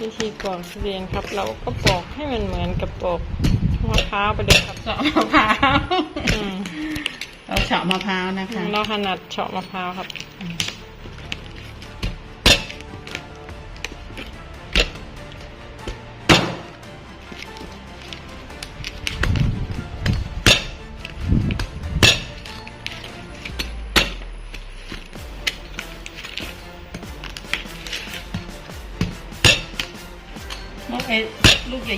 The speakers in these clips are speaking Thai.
วิธีปอกทุเรียนครับ เราก็ปอกให้มันเหมือนกับปอกมะพร้าวไปเลยครับเฉาะมะพร้าวอืมเราเฉาะมะพร้าวนะคะ เราถนัดเฉาะมะพร้าวครับ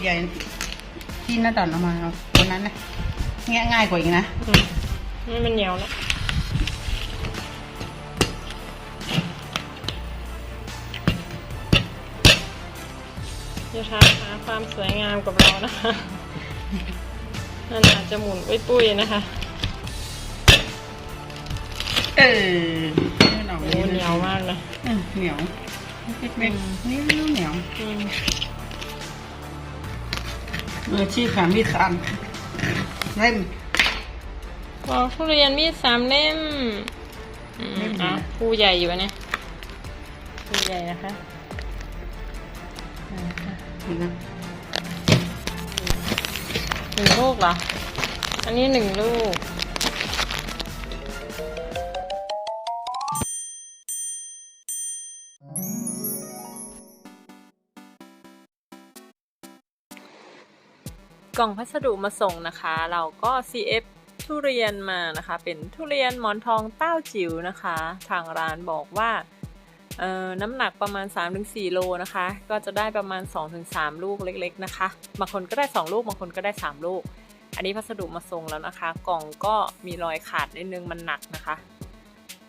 ใหญ่ๆที่น้าดอนเอามาเอาวันนั้นนะแงะง่ายกว่าอีกนะอืมนี่มันเหนียวแล้วจะทำหาความสวยงามกับเรานะคะนั่นอาจจะหมุนปุ้ยๆนะคะ เออนี่มันออกโอ้มาเหนียวมากเลยเออเหนียวเล็กๆนี่เหนียวอื มมืออาชีพค่ะมีดสันเล่ม ปอกทุเรียนมีดสามเล่มอืมเล่มไหนอะผู้ใหญ่อยู่อันเนี่ยผู้ใหญ่นะคะอ่าเห็นไหมหนึ่งลูกเหรอ อันนี้หนึ่งลูก กล่องพัสดุมาส่งนะคะ เราก็ CF ทุเรียนมานะคะ เป็นทุเรียนหมอนทองเต้าจิ๋วนะคะ ทางร้านบอกว่าน้ำหนักประมาณ 3-4 โลนะคะ ก็จะได้ประมาณ 2-3 ลูกเล็ก ๆ นะคะ บางคนก็ได้ 2 ลูก บางคนก็ได้ 3 ลูก อันนี้พัสดุมาส่งแล้วนะคะ กล่องก็มีรอยขาดนิดนึงมันหนักนะคะ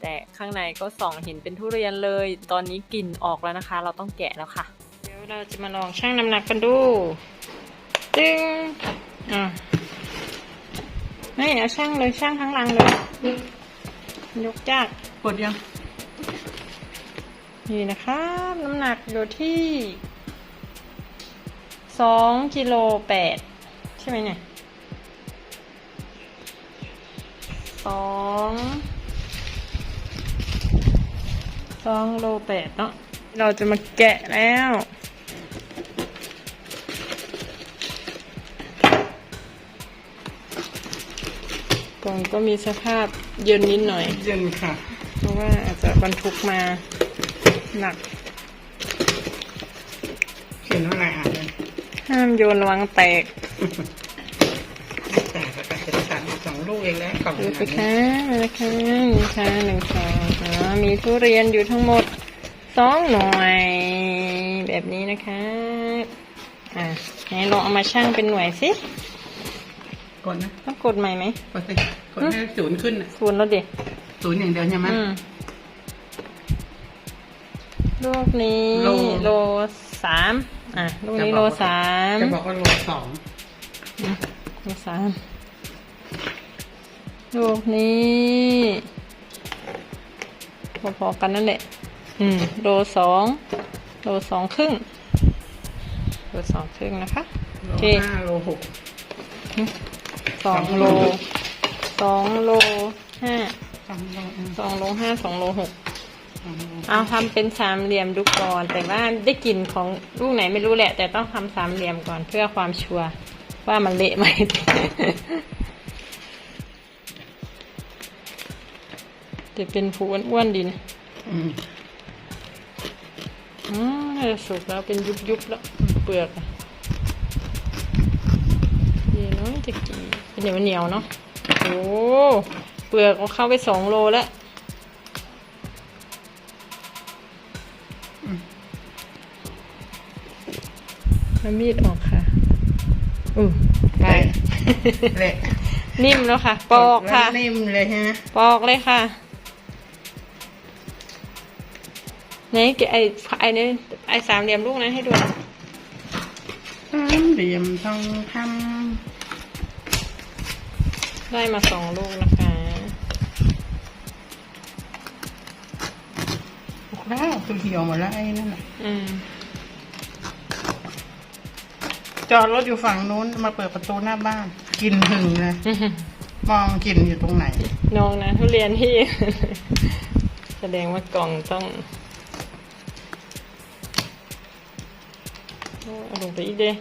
แต่ข้างในก็ส่องเห็นเป็นทุเรียนเลย ตอนนี้กลิ่นออกแล้วนะคะ เราต้องแกะแล้วค่ะ เดี๋ยวเราจะมาลองชั่งน้ำหนักกันดู ตึงอะนี่เอาช่างเลยช่างทั้งรังเลย ยกจากกดยัง นี่นะคะน้ำหนักอยู่ที่สองกิโลแปดใช่ไหมเนี่ยสองสองโลแปดเนาะเราจะมาแกะแล้ว กล่องก็มีสภาพเย็นนิดหน่อย เย็นค่ะ เพราะว่าอาจจะบรรทุกมาหนัก เขียนว่าอะไรอ่านเลยห้ามโยนระวังแตกแต่ก็จะสั่งสองลูกเองแล้วกล่องดูขสินาดนี้คะนี่ค่ะนี่ค่ะหนึ่งสองอ๋อมีทุเรียนอยู่ทั้งหมดสองหน่วย แบบนี้นะคะ อะไหนลองเอามาชั่งเป็นหน่วยสิ กดนะต้องกดใหม่ไหมกดสิกดให้ศูนย์ขึ้นน่ะศูนย์แล้วดิศูนย์อย่างเดียวใช่ไหม อืมลูกนี้โล โลสามอะลูกนี้โลสามจะบอกว่าโลสองอืมโลสามลูกนี้พอๆกันนั่นแหละ อืมโลสองโลสองครึ่งโลสองครึ่งนะคะ โลโอเค ห้าโลหก สองโลสองโลห้าสองโลอืมสองโลห้าสองโลหกสองโลเอาทำเป็นสามเหลี่ยมดูก่อน แต่ว่าได้กลิ่นของลูกไหนไม่รู้แหละ แต่ต้องทำสามเหลี่ยมก่อนเพื่อความชัวร์ว่ามันเละไหมจะเป็นผูอ้วนๆดีนะอืมอืมน่าจะสุกแล้วเป็นยุบๆแล้วเปลือกอะดีเนาะจะกิน เป็นเหนียวเหนียวๆเนาะโอ้เปลือกเอาเข้าไปสองโลแล้วแล้วมีดออกค่ะอือไปเละนิ่มแล้วค่ะ ปอกค่ะแล้วนิ่มเลยฮะปอกเลยค่ะไหนแกะไอ้ไอ้นี่ไอ้สามเหลี่ยมลูกนั้นให้ดูหน่อยสามเหลี่ยมทองค ได้มาสองลูกนะคะำว้าวคือเหี่ยวหมดแล้วไอ้นั่นน่ะอืมจอดรถอยู่ฝั่งนู้นมาเปิดประตูหน้าบ้านกินหึงเลยมองกินอยู่ตรงไหนน้องนะทุเรียนที่ แสดงว่ากล่องต้องโอ้เอาลงไปอีกเด้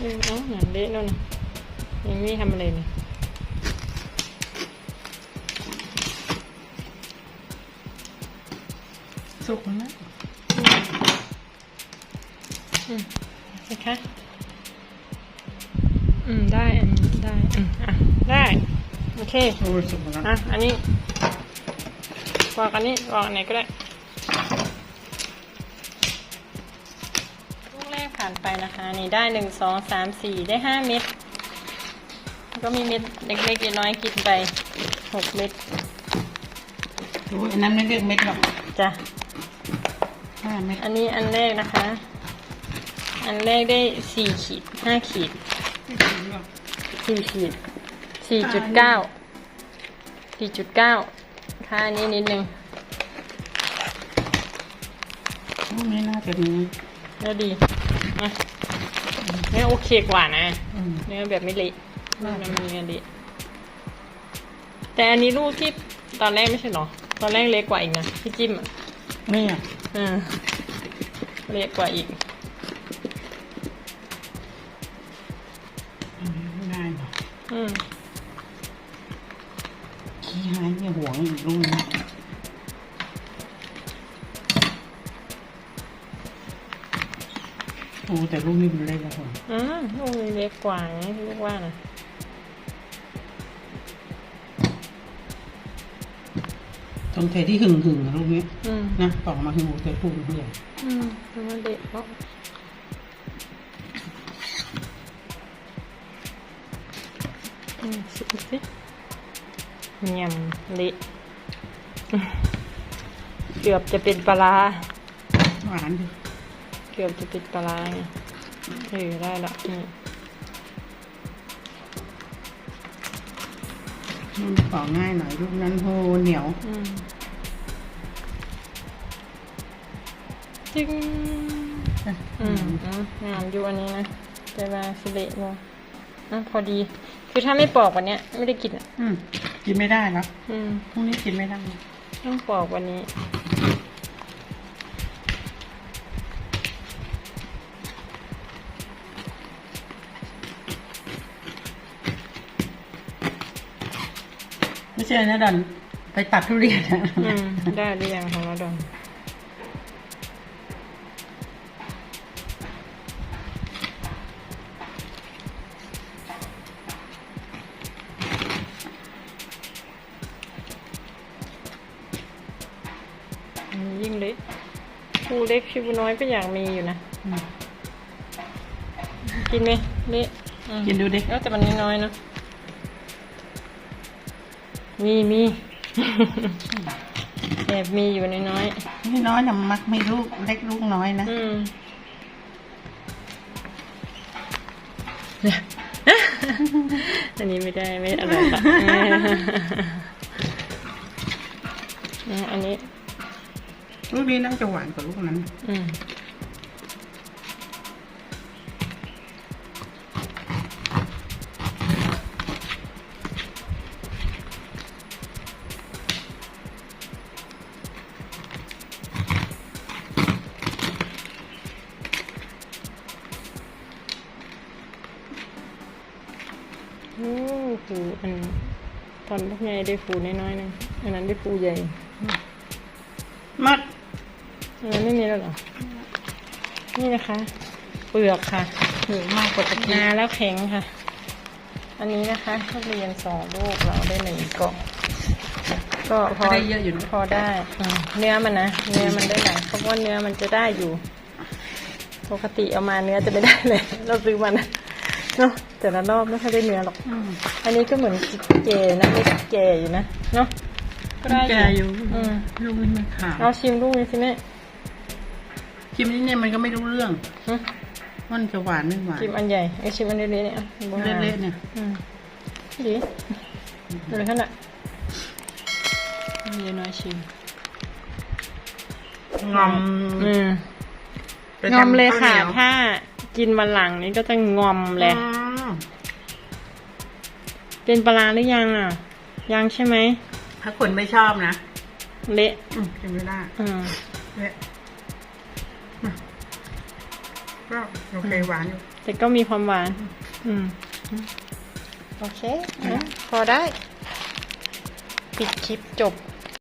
เออเอาหนังเละแล้วนะยังไม่ทำอะไรเลยสุกแล้วอืมนะคะอืม ได้อันนี้ได้ อืม อะ ได้ โอเคโอ้ยสุกแล้วอะ อันนี้วางอันนี้วางอันไหนก็ได้ ผ่านไปนะคะ นี่ได้หนึ่งสองสามสี่ได้ห้าเม็ดแล้วก็มีเม็ดเล็กๆน้อยๆกินไปหกเม็ดโอ้ยอันนั้นไม่เรียกเม็ดหรอกจ้ะห้าเม็ดอันนี้อันแรกนะคะ อันแรกได้สี่ขีดห้าขีดไม่ถึงหรอกสี่ขีดสี่จุดเก้าสี่จุดเก้าค่าอันนี้นิดนึงพวกนี้น่าจะมีแล้วดี อะเนื้อโอเคกว่านะอืมเนื้อแบบไม่เละลูกน้ำมีอันเละแต่อันนี้ลูกที่ตอนแรกไม่ใช่หรอ ตอนแรกเล็กกว่าอีกนะที่จิ้มอะนี่อะอ่าเล็กกว่าอีกอันนี้ไม่ได้หรอกอืมขี้หายเนี่ยห่วงอีกลูกนะ อ้แต่ลูกนี้มันเล็กแล้วผมอืมลูกนี้เล็กกว่าไงที่ลูกว่านะตรงเทที่หึงหึงๆอะลูกนี้อืมนะปอกมาหึงแต่ลูกมันใหญ่อืมแล้วมันเด็กเนาะอืมสิสิเงียมเละอืมเกือบจะเป็นปลาร้าหวานดิเกือบจะเป็นปลาร้าไงเออได้ละนี่มันปอกง่ายหน่อยลูกนั้นโหเหนียวอืมจึงอืมอืมงามอยู่อันนี้นะแต่ว่าสิเละบ่อะพอดี คือถ้าไม่ปอกวันเนี้ยไม่ได้กินอะอืมกินไม่ได้แล้วอืมพรุ่งนี้กินไม่ได้ต้องปอกวันนี้ ไม่ใช่นะดันไปตัดทุเรียนนะอืมได้หรือยังของเราดอนอันนี้ยิ่งเล็กภูเล็กชิวน้อยก็อยากมีอยู่นะ อืมกินไหมเละอืมกินดูดิแล้วแต่มันน้อยๆเนอะ มีมีแอบมีอยู่น้อยนี่น้อยนะมักไม่ลูกเล็กลูกน้อยนะ ๆอืมอันนี้ไม่ได้ไม่อะไรค่ะอืมอันนี้ ลูกนี้น่าจะหวานกว่าลูกนั้น อืม ตอนพวกใหญ่ได้ฟูน้อยๆนึงอันนั้นได้ฟูใหญ่มัดอันนั้นไม่มีแล้วเหรอ นี่นะคะ เปลือกค่ะถือมากกว่าตะกี้นาแล้วแข็งค่ะ อันนี้นะคะทุเรียนสองลูกเราได้หนึ่งกล่องก็พอได้เยอะอยู่นะพอได้อืมเนื้อมันนะเนื้อมันได้หลายเพราะว่าเนื้อมันจะได้อยู่ ปกติเอามาเนื้อจะไม่ได้เลย เราซื้อมันนะเนาะ แต่ละรอบไม่ค่อยได้เนื้อหรอกอืมอันนี้ก็เหมือนเจนะไม่แก่อยู่นะเนาะก็ได้แกอยู่อืมลูกนี้มันขาวเอาชิมลูกนี้สิแม่ชิมนี่เนี่ยมันก็ไม่รู้เรื่องหึว่ามันจะหวานไม่หวานชิมอันใหญ่ไอชิมอันเล็กๆเนี่ยอะบ้าเละๆเนี่ยอืมดีเลยขนาดนี่น้อยชิมงอมอืมไปงอมทำเลยข้าวค่ะหนีวถ้ากินวันหลังนี้ก็จะงอมเลยอืม เป็นปลาร้าหรือยังอะ ยังใช่ไหม ถ้าคนไม่ชอบนะอเละอืมกินไม่ได้อืมเละมาก็โอเคหวานอยู่ แต่ก็มีความหวาน อืม โอเคนะพอได้ ปิดคลิปจบ